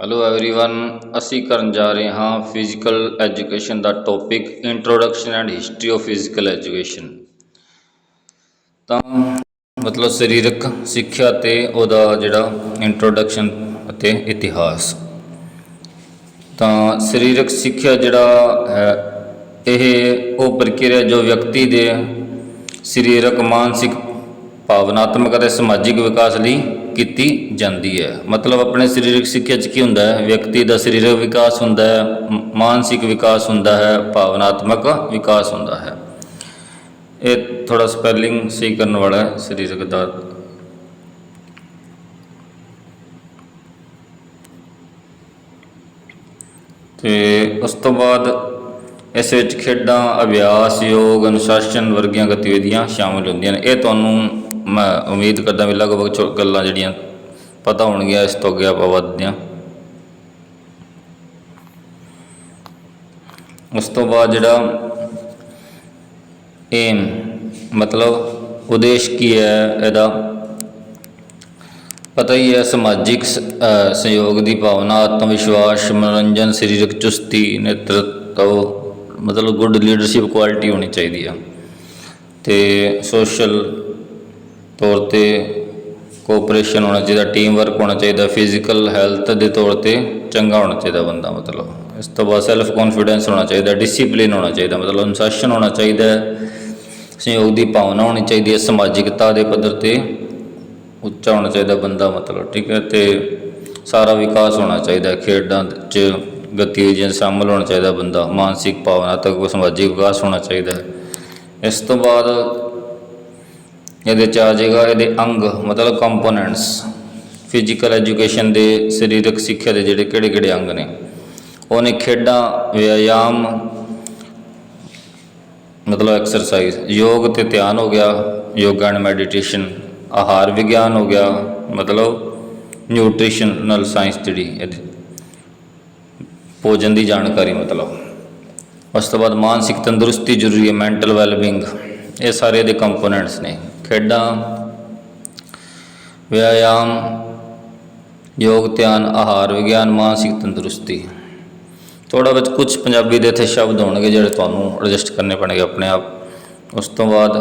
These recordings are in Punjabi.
ਹੈਲੋ एवरीवन ਅਸੀਂ ਕਰਨ ਜਾ ਰਹੇ ਹਾਂ physical education the topic introduction and history of physical education ਤਾਂ ਮਤਲਬ ਸਰੀਰਕ ਸਿੱਖਿਆ ਤੇ ਉਹਦਾ ਜਿਹੜਾ ਇੰਟਰੋਡਕਸ਼ਨ ਅਤੇ ਇਤਿਹਾਸ ਤਾਂ ਸਰੀਰਕ ਸਿੱਖਿਆ ਜਿਹੜਾ ਹੈ ਇਹ ਉਹ ਪ੍ਰਕਿਰਿਆ ਜੋ ਵਿਅਕਤੀ ਦੇ ਸਰੀਰਕ ਮਾਨਸਿਕ ਭਾਵਨਾਤਮਕ ਅਤੇ ਸਮਾਜਿਕ ਵਿਕਾਸ ਲਈ ਕੀਤੀ ਜਾਂਦੀ ਹੈ। ਮਤਲਬ ਆਪਣੇ ਸਰੀਰਕ ਸਿੱਖਿਆ 'ਚ ਕੀ ਹੁੰਦਾ ਹੈ? ਵਿਅਕਤੀ ਦਾ ਸਰੀਰਕ ਵਿਕਾਸ ਹੁੰਦਾ ਹੈ, ਮ- ਮਾਨਸਿਕ ਵਿਕਾਸ ਹੁੰਦਾ ਹੈ, ਭਾਵਨਾਤਮਕ ਵਿਕਾਸ ਹੁੰਦਾ ਹੈ। ਇਹ ਥੋੜਾ ਸਪੈਲਿੰਗ ਸਹੀ ਕਰਨ ਵਾਲਾ ਹੈ, ਸਰੀਰਕ ਦਾ। ਤੇ ਉਸ ਤੋਂ ਬਾਅਦ ਇਸ ਵਿੱਚ ਖੇਡਾਂ, ਅਭਿਆਸ, ਯੋਗ, ਅਨੁਸ਼ਾਸਨ ਵਰਗੀਆਂ ਗਤੀਵਿਧੀਆਂ ਸ਼ਾਮਲ ਹੁੰਦੀਆਂ ਨੇ। ਇਹ ਤੁਹਾਨੂੰ ਮੈਂ ਉਮੀਦ ਕਰਦਾ ਵੀ ਲਗਭਗ ਛੋ- ਗੱਲਾਂ ਜਿਹੜੀਆਂ ਪਤਾ ਹੋਣਗੀਆਂ, ਇਸ ਤੋਂ ਅੱਗੇ ਆਪਾਂ ਵੱਧਦੇ ਹਾਂ। ਉਸ ਤੋਂ ਬਾਅਦ ਜਿਹੜਾ ਏਮ ਮਤਲਬ ਉਦੇਸ਼ ਕੀ ਹੈ ਇਹਦਾ? ਪਤਾ ਹੀ ਹੈ, ਸਮਾਜਿਕ ਸ- ਸਹਿਯੋਗ ਦੀ ਭਾਵਨਾ ਆਤਮ ਵਿਸ਼ਵਾਸ ਮਨੋਰੰਜਨ, ਸਰੀਰਕ ਚੁਸਤੀ, ਨੇਤਰਤਵ ਮਤਲਬ ਗੁੱਡ ਲੀਡਰਸ਼ਿਪ ਕੁਆਲਿਟੀ ਹੋਣੀ ਚਾਹੀਦੀ ਆ। ਤੇ ਸੋਸ਼ਲ ਤੌਰ ਤੇ ਕੋਆਪਰੇਸ਼ਨ ਹੋਣਾ ਚਾਹੀਦਾ ਟੀਮ ਵਰਕ ਹੋਣਾ ਚਾਹੀਦਾ ਫਿਜ਼ੀਕਲ ਹੈਲਥ ਦੇ ਤੌਰ ਤੇ ਚੰਗਾ ਹੋਣਾ ਚਾਹੀਦਾ ਬੰਦਾ ਮਤਲਬ। ਇਸ ਤੋਂ ਬਾਅਦ ਸੈਲਫ ਕੌਨਫੀਡੈਂਸ ਹੋਣਾ ਚਾਹੀਦਾ ਡਿਸਪਲਿਨ ਹੋਣਾ ਚਾਹੀਦਾ, ਮਤਲਬ ਅਨੁਸ਼ਾਸਨ ਹੋਣਾ ਚਾਹੀਦਾ ਸਹਿਯੋਗ ਦੀ ਭਾਵਨਾ ਹੋਣੀ ਚਾਹੀਦੀ ਹੈ, ਸਮਾਜਿਕਤਾ ਦੇ ਪੱਧਰ ਤੇ ਉੱਚਾ ਹੋਣਾ ਚਾਹੀਦਾ ਬੰਦਾ ਮਤਲਬ, ਠੀਕ ਹੈ। ਤੇ ਸਾਰਾ ਵਿਕਾਸ ਹੋਣਾ ਚਾਹੀਦਾ ਖੇਡਾਂ 'ਚ। ਗਤੀਵਿਧੀਆਂ 'ਚ ਸ਼ਾਮਲ ਹੋਣਾ ਚਾਹੀਦਾ ਬੰਦਾ, ਮਾਨਸਿਕ ਭਾਵਨਾਤਮਕ ਸਮਾਜਿਕ ਵਿਕਾਸ ਹੋਣਾ ਚਾਹੀਦਾ ਹੈ। ਇਸ ਤੋਂ ਬਾਅਦ ਇਹਦੇ 'ਚ ਆ ਜਾਏਗਾ ਇਹਦੇ ਅੰਗ, ਮਤਲਬ ਕੰਪੋਨੈਂਟਸ ਫਿਜ਼ੀਕਲ ਐਜੂਕੇਸ਼ਨ ਦੇ, ਸਰੀਰਕ ਸਿੱਖਿਆ ਦੇ ਜਿਹੜੇ ਕਿਹੜੇ ਕਿਹੜੇ ਅੰਗ ਨੇ। ਉਹਨੇ ਖੇਡਾਂ, ਵਿਆਯਾਮ, ਮਤਲਬ ਐਕਸਰਸਾਈਜ਼ ਯੋਗ ਤੇ ਧਿਆਨ ਹੋ ਗਿਆ, ਯੋਗਾ ਐਂਡ ਮੈਡੀਟੇਸ਼ਨ ਆਹਾਰ ਵਿਗਿਆਨ ਹੋ ਗਿਆ, ਮਤਲਬ ਨਿਊਟ੍ਰੀਸ਼ਨਲ ਸਾਇੰਸ ਜਿਹੜੀ ਇਹਦੀ ਭੋਜਨ ਦੀ ਜਾਣਕਾਰੀ ਮਤਲਬ। ਉਸ ਤੋਂ ਬਾਅਦ ਮਾਨਸਿਕ ਤੰਦਰੁਸਤੀ ਜ਼ਰੂਰੀ ਹੈ ਮੈਂਟਲ ਵੈਲਬਿੰਗ ਇਹ ਸਾਰੇ ਇਹਦੇ ਕੰਪੋਨੈਂਟਸ ਨੇ। ਖੇਡਾਂ, ਵਿਆਯਾਮ, ਯੋਗ, ਧਿਆਨ, ਆਹਾਰ, ਵਿਗਿਆਨ, ਮਾਨਸਿਕ ਤੰਦਰੁਸਤੀ। ਥੋੜਾ ਵਿੱਚ ਕੁਝ ਪੰਜਾਬੀ ਦੇ ਇੱਥੇ ਸ਼ਬਦ ਹੋਣਗੇ ਜਿਹੜੇ ਤੁਹਾਨੂੰ ਰਜਿਸਟ ਕਰਨੇ ਪੈਣਗੇ ਆਪਣੇ ਆਪ। ਉਸ ਤੋਂ ਬਾਅਦ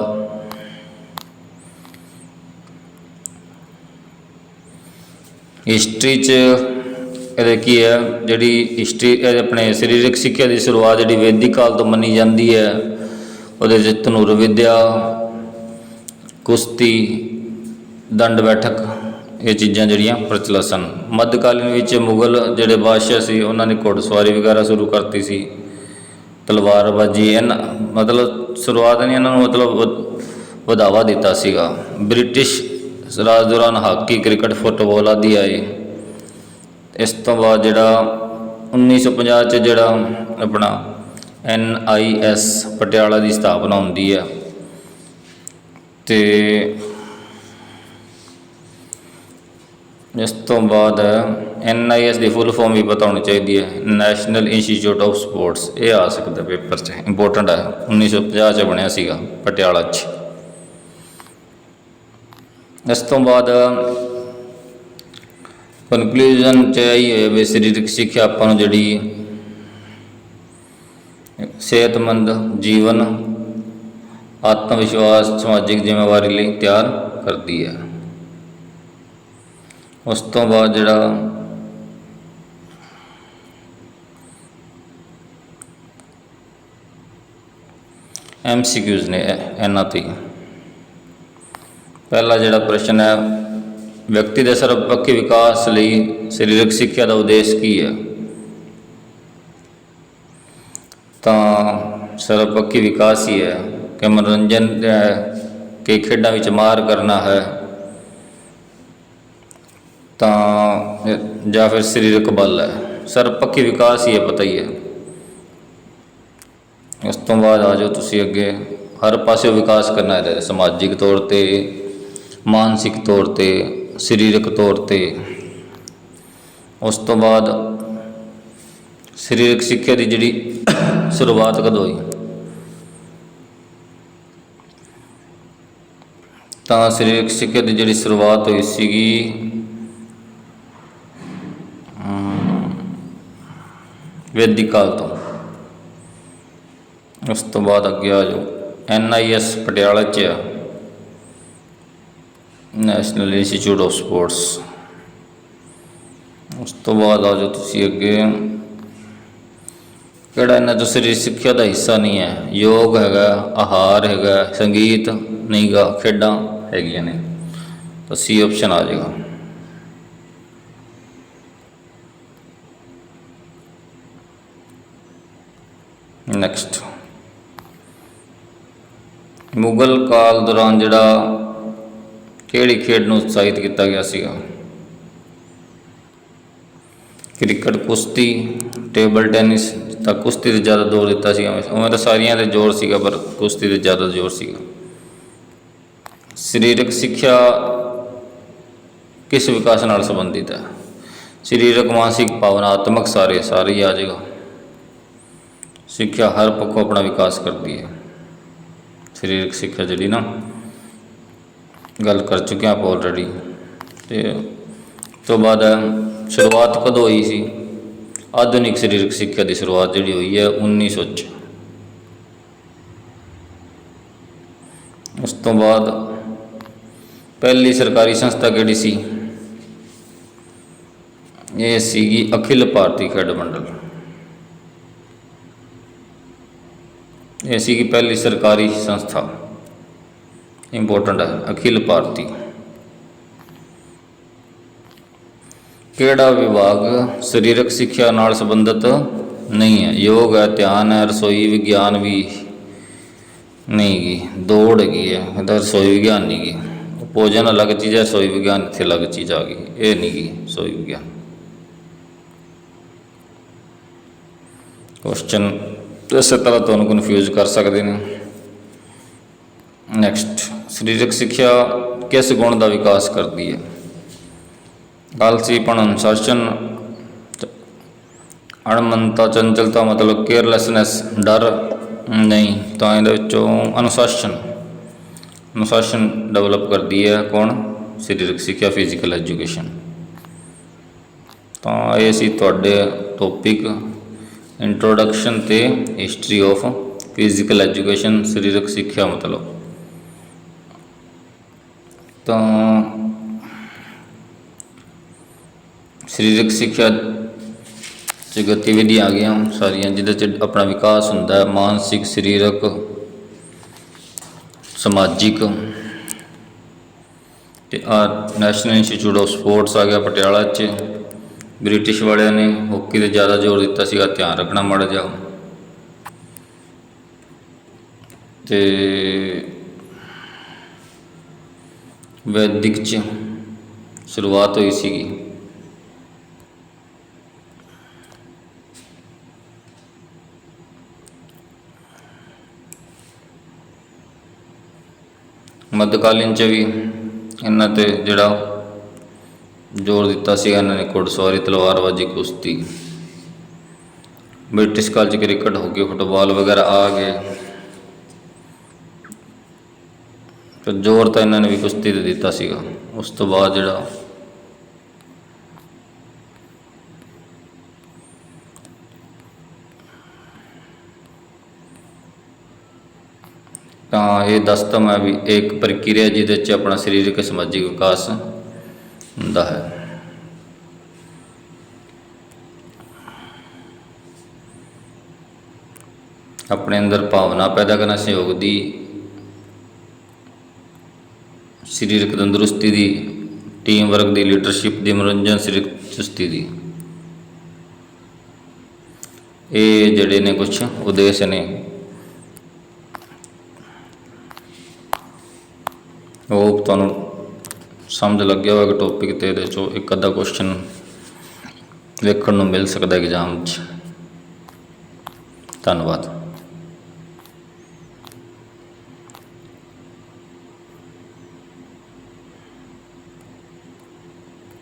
ਹਿਸਟਰੀ 'ਚ ਇਹਦੇ ਕੀ ਹੈ, ਜਿਹੜੀ ਹਿਸਟਰੀ ਇਹ ਆਪਣੇ ਸਰੀਰਕ ਸਿੱਖਿਆ ਦੀ ਸ਼ੁਰੂਆਤ ਜਿਹੜੀ ਵੈਦਿਕ ਕਾਲ ਤੋਂ ਮੰਨੀ ਜਾਂਦੀ ਹੈ, ਉਹਦੇ 'ਚ ਧਨੁਰ ਵਿਦਿਆ, ਕੁਸ਼ਤੀ, ਦੰਡ ਬੈਠਕ, ਇਹ ਚੀਜ਼ਾਂ ਜਿਹੜੀਆਂ ਪ੍ਰਚਲਿਤ ਸਨ। ਮੱਧਕਾਲੀਨ ਵਿੱਚ ਮੁਗਲ ਜਿਹੜੇ ਬਾਦਸ਼ਾਹ ਸੀ, ਉਹਨਾਂ ਨੇ ਘੋੜਸਵਾਰੀ ਵਗੈਰਾ ਸ਼ੁਰੂ ਕਰਤੀ ਸੀ। ਤਲਵਾਰਬਾਜੀ ਇਹਨਾਂ ਮਤਲਬ ਸ਼ੁਰੂਆਤ ਨੇ ਇਹਨਾਂ ਨੂੰ ਮਤਲਬ ਵਧ- ਵਧਾਵਾ ਦਿੱਤਾ ਸੀਗਾ। ਬ੍ਰਿਟਿਸ਼ ਰਾਜ ਦੌਰਾਨ ਹਾਕੀ, ਕ੍ਰਿਕਟ, ਫੁੱਟਬਾਲ ਆਦਿ ਆਏ। ਇਸ ਤੋਂ ਬਾਅਦ ਜਿਹੜਾ 1950 ਚ ਜਿਹੜਾ ਆਪਣਾ ਐਨ ਆਈ ਐਸ ਪਟਿਆਲਾ ਦੀ ਸਥਾਪਨਾ ਹੁੰਦੀ ਹੈ ਤੇ ਇਸ ਤੋਂ ਬਾਅਦ ਐਨ I S the full form ਵੀ ਪਤਾ ਹੋਣੀ ਚਾਹੀਦੀ ਹੈ ਨੈਸ਼ਨਲ ਇੰਸਟੀਚਿਊਟ ਆਫ ਸਪੋਰਟਸ ਇਹ ਆ ਸਕਦਾ ਪੇਪਰ 'ਚ। ਇੰਪੋਰਟੈਂਟ ਹੈ 1950 ਚ ਬਣਿਆ ਸੀਗਾ ਪਟਿਆਲਾ 'ਚ। ਇਸ ਤੋਂ ਬਾਅਦ ਕਨਕਲੂਜਨ ਚ ਆਈ ਹੈ ਵੀ ਸਰੀਰਕ ਸਿੱਖਿਆ ਆਪਾਂ ਨੂੰ ਜਿਹੜੀ ਸਿਹਤਮੰਦ ਜੀਵਨ ਆਤਮ ਵਿਸ਼ਵਾਸ ਸਮਾਜਿਕ ਜ਼ਿੰਮੇਵਾਰੀ ਲਈ ਤਿਆਰ ਕਰਦੀ ਹੈ। ਉਸ ਤੋਂ ਬਾਅਦ ਜਿਹੜਾ ਐਮਸੀਕਿਊਜ਼ ਨੇ ਇਹਨਾਂ ਤੇ ਪਹਿਲਾ ਜਿਹੜਾ ਪ੍ਰਸ਼ਨ ਹੈ ਵਿਅਕਤੀ ਦੇ ਸਰਬਪੱਖੀ ਵਿਕਾਸ ਲਈ ਸਰੀਰਕ ਸਿੱਖਿਆ ਦਾ ਉਦੇਸ਼ ਕੀ ਹੈ? ਤਾਂ ਸਰਬਪੱਖੀ ਵਿਕਾਸ ਹੀ ਹੈ ਕਿ ਮਨੋਰੰਜਨ ਹੈ ਕਿ ਖੇਡਾਂ ਵਿੱਚ ਮਾਰ ਕਰਨਾ ਹੈ। ਤਾਂ, ਜਾਂ ਫਿਰ ਸਰੀਰਕ ਬਲ ਹੈ। ਸਰਬਪੱਖੀ ਵਿਕਾਸ ਹੀ ਹੈ ਪਤਾ ਹੀ ਹੈ। ਉਸ ਤੋਂ ਬਾਅਦ ਆ ਜਾਓ ਤੁਸੀਂ ਅੱਗੇ। ਹਰ ਪਾਸੇ ਵਿਕਾਸ ਕਰਨਾ ਹੈ ਸਮਾਜਿਕ ਤੌਰ ਤੇ, ਮਾਨਸਿਕ ਤੌਰ ਤੇ। ਸਰੀਰਕ ਤੌਰ ਤੇ। ਉਸ ਤੋਂ ਬਾਅਦ ਸਰੀਰਕ ਸਿੱਖਿਆ ਦੀ ਜਿਹੜੀ ਸ਼ੁਰੂਆਤ ਕਦੋਂ ਹੋਈ? ਤਾਂ ਸਰੀਰਕ ਸਿੱਖਿਆ ਦੀ ਜਿਹੜੀ ਸ਼ੁਰੂਆਤ ਹੋਈ ਸੀਗੀ ਵੈਦਿਕ ਕਾਲ ਤੋਂ। ਉਸ ਤੋਂ ਬਾਅਦ ਅੱਗੇ ਆ ਜਾਓ। ਐਨ ਆਈ ਐਸ ਪਟਿਆਲਾ ਚ ਆ। ਨੈਸ਼ਨਲ ਇੰਸਟੀਚਿਊਟ ਆਫ ਸਪੋਰਟਸ ਉਸ ਤੋਂ ਬਾਅਦ ਆ ਜਾਓ ਤੁਸੀਂ ਅੱਗੇ ਕਿਹੜਾ ਇਹਨਾਂ ਤੋਂ ਸਰੀਰ ਸਿੱਖਿਆ ਦਾ ਹਿੱਸਾ ਨਹੀਂ ਹੈ ਯੋਗ ਹੈਗਾ ਆਹਾਰ ਹੈਗਾ ਸੰਗੀਤ ਨਹੀਂਗਾ ਖੇਡਾਂ ਹੈਗੀਆਂ ਨੇ ਤਾਂ ਸੀ ਆਪਸ਼ਨ ਆ ਜਾਏਗਾ ਨੈਕਸਟ ਮੁਗਲ ਕਾਲ ਦੌਰਾਨ ਜਿਹੜਾ ਕਿਹੜੀ ਖੇਡ ਨੂੰ ਉਤਸ਼ਾਹਿਤ ਕੀਤਾ ਗਿਆ ਸੀਗਾ? ਕ੍ਰਿਕਟ, ਕੁਸ਼ਤੀ, ਟੇਬਲ ਟੈਨਿਸ ਤਾਂ ਕੁਸ਼ਤੀ ਤੇ ਜ਼ਿਆਦਾ ਜ਼ੋਰ ਦਿੱਤਾ ਸੀਗਾ ਉਵੇਂ ਤਾਂ ਸਾਰੀਆਂ ਤੇ ਜ਼ੋਰ ਸੀਗਾ, ਪਰ ਕੁਸ਼ਤੀ ਤੇ ਜ਼ਿਆਦਾ ਜ਼ੋਰ ਸੀਗਾ। ਸਰੀਰਕ ਸਿੱਖਿਆ ਕਿਸ ਵਿਕਾਸ ਨਾਲ ਸੰਬੰਧਿਤ ਹੈ? ਸਰੀਰਕ, ਮਾਨਸਿਕ ਭਾਵਨਾਤਮਕ ਸਾਰੇ ਸਾਰੇ ਹੀ ਆ ਜਾਏਗਾ। ਸਿੱਖਿਆ ਹਰ ਪੱਖੋਂ ਆਪਣਾ ਵਿਕਾਸ ਕਰਦੀ ਹੈ। ਸਰੀਰਕ ਸਿੱਖਿਆ ਜਿਹੜੀ ਨਾ ਗੱਲ ਕਰ ਚੁੱਕੇ ਹਾਂ ਆਪਾਂ ਆਲਰੇਡੀ ਤੇ ਉਸ ਤੋਂ ਬਾਅਦ ਸ਼ੁਰੂਆਤ ਕਦੋਂ ਹੋਈ ਸੀ? ਆਧੁਨਿਕ ਸਰੀਰਕ ਸਿੱਖਿਆ ਦੀ ਸ਼ੁਰੂਆਤ ਜਿਹੜੀ ਹੋਈ ਹੈ 1900 ਚ। ਉਸ ਤੋਂ ਬਾਅਦ ਪਹਿਲੀ ਸਰਕਾਰੀ ਸੰਸਥਾ ਕਿਹੜੀ ਸੀ? ਇਹ ਸੀਗੀ ਅਖਿਲ ਭਾਰਤੀ ਖੇਡ ਮੰਡਲ। ਇਹ ਸੀਗੀ ਪਹਿਲੀ ਸਰਕਾਰੀ ਸੰਸਥਾ। ਇੰਪੋਰਟੈਂਟ ਹੈ ਅਖਿਲ ਭਾਰਤੀ ਕਿਹੜਾ ਵਿਭਾਗ ਸਰੀਰਕ ਸਿੱਖਿਆ ਨਾਲ ਸੰਬੰਧਿਤ ਨਹੀਂ ਹੈ ਯੋਗ ਹੈ ਧਿਆਨ ਹੈ ਰਸੋਈ ਵਿਗਿਆਨ ਵੀ ਨਹੀਂ ਗੀ ਦੌੜ ਹੈਗੀ ਹੈ ਇਹਦਾ ਰਸੋਈ ਵਿਗਿਆਨ ਨਹੀਂ ਗੀ ਭੋਜਨ ਅਲੱਗ ਚੀਜ਼ ਹੈ ਰਸੋਈ ਵਿਗਿਆਨ ਇੱਥੇ ਅਲੱਗ ਚੀਜ਼ ਆ ਗਈ ਇਹ ਨਹੀਂ ਗੀ ਰਸੋਈ ਵਿਗਿਆਨ ਕੁਐਸਚਨ ਇਸੇ ਤਰ੍ਹਾਂ ਤੁਹਾਨੂੰ ਕਨਫਿਊਜ਼ ਕਰ ਸਕਦੇ ਨੇ ਨੈਕਸਟ ਸਰੀਰਕ ਸਿੱਖਿਆ ਕਿਸ ਗੁਣ ਦਾ ਵਿਕਾਸ ਕਰਦੀ ਹੈ? ਆਲਸੀਪਣ ਅਨੁਸ਼ਾਸਨ, ਅਣਮਨਤਾ, ਚੰਚਲਤਾ, ਮਤਲਬ ਕੇਅਰਲੈਸਨੈਸ ਡਰ ਨਹੀਂ, ਤਾਂ ਇਹਦੇ ਵਿੱਚੋਂ ਅਨੁਸ਼ਾਸਨ। ਅਨੁਸ਼ਾਸਨ ਡਿਵੈਲਪ ਕਰਦੀ ਹੈ ਕੌਣ? ਸਰੀਰਕ ਸਿੱਖਿਆ ਫਿਜ਼ੀਕਲ ਐਜੂਕੇਸ਼ਨ ਤਾਂ ਇਹ ਸੀ ਤੁਹਾਡੇ ਟੌਪਿਕ ਇੰਟਰੋਡਕਸ਼ਨ ਤੇ ਹਿਸਟਰੀ ਆਫ ਫਿਜ਼ੀਕਲ ਐਜੂਕੇਸ਼ਨ ਸਰੀਰਕ ਸਿੱਖਿਆ ਮਤਲਬ। ਤਾਂ ਸਰੀਰਕ ਸਿੱਖਿਆ ਚ ਗਤੀਵਿਧੀਆਂ ਆ ਗਈਆਂ ਸਾਰੀਆਂ, ਜਿਹਦੇ ਚ ਆਪਣਾ ਵਿਕਾਸ ਹੁੰਦਾ ਹੈ, ਮਾਨਸਿਕ, ਸਰੀਰਕ, ਸਮਾਜਿਕ। ਤੇ ਆ ਨੈਸ਼ਨਲ ਇੰਸਟੀਚਿਊਟ ਆਫ ਸਪੋਰਟਸ ਆ ਗਿਆ ਪਟਿਆਲਾ ਚ। ਬ੍ਰਿਟਿਸ਼ ਵਾਲਿਆਂ ਨੇ ਹਾਕੀ ਤੇ ਜ਼ਿਆਦਾ ਜ਼ੋਰ ਦਿੱਤਾ ਸੀਗਾ, ਧਿਆਨ ਰੱਖਣਾ ਮਾੜਾ ਜਿਹਾ। ਤੇ ਵੈਦਿਕ ਚ ਸ਼ੁਰੂਆਤ ਹੋਈ ਸੀਗੀ। ਮੱਧਕਾਲੀਨ ਚ ਵੀ ਇਹਨਾਂ ਤੇ ਜਿਹੜਾ ਜ਼ੋਰ ਦਿੱਤਾ ਸੀ, ਇਹਨਾਂ ਨੇ ਘੋੜਸਵਾਰੀ, ਤਲਵਾਰਬਾਜ਼ੀ, ਕੁਸ਼ਤੀ। ਬ੍ਰਿਟਿਸ਼ ਕਾਲ ਚ ਕ੍ਰਿਕਟ ਹੋ ਗਈ ਫੁੱਟਬਾਲ ਵਗੈਰਾ ਆ ਗਏ। ਤੇ ਜ਼ੋਰ ਤਾਂ ਇਹਨਾਂ ਨੇ ਵੀ ਕੁਸ਼ਤੀ ਤੇ ਦਿੱਤਾ ਸੀਗਾ। ਉਸ ਤੋਂ ਬਾਅਦ ਜਿਹੜਾ ਤਾਂ ਇਹ ਦਸਤਮ ਹੈ ਵੀ ਇਹ ਇੱਕ ਪ੍ਰਕਿਰਿਆ ਜਿਹਦੇ ਚ ਆਪਣਾ ਸਰੀਰਕ ਸਮਾਜਿਕ ਵਿਕਾਸ ਹੁੰਦਾ ਹੈ। ਆਪਣੇ ਅੰਦਰ ਭਾਵਨਾ ਪੈਦਾ ਕਰਨਾ ਸਹਿਯੋਗ ਦੀ ਸਰੀਰਕ ਤੰਦਰੁਸਤੀ ਦੀ, ਟੀਮ ਵਰਕ ਦੀ, ਲੀਡਰਸ਼ਿਪ ਦੀ, ਮਨੋਰੰਜਨ ਸਰੀਰਕ ਚੁਸਤੀ ਦੀ। ਇਹ ਜਿਹੜੇ ਨੇ ਕੁਝ ਉਦੇਸ਼ ਨੇ। ਉਹ ਤੁਹਾਨੂੰ ਸਮਝ ਲੱਗਿਆ ਹੋਵੇਗਾ ਟੌਪਿਕ ਤੇ, ਇਹਦੇ ਚੋਂ ਇੱਕ ਅੱਧਾ ਕੁਐਸਚਨ ਵੇਖਣ ਨੂੰ ਮਿਲ ਸਕਦਾ ਐਗਜ਼ਾਮ 'ਚ। ਧੰਨਵਾਦ।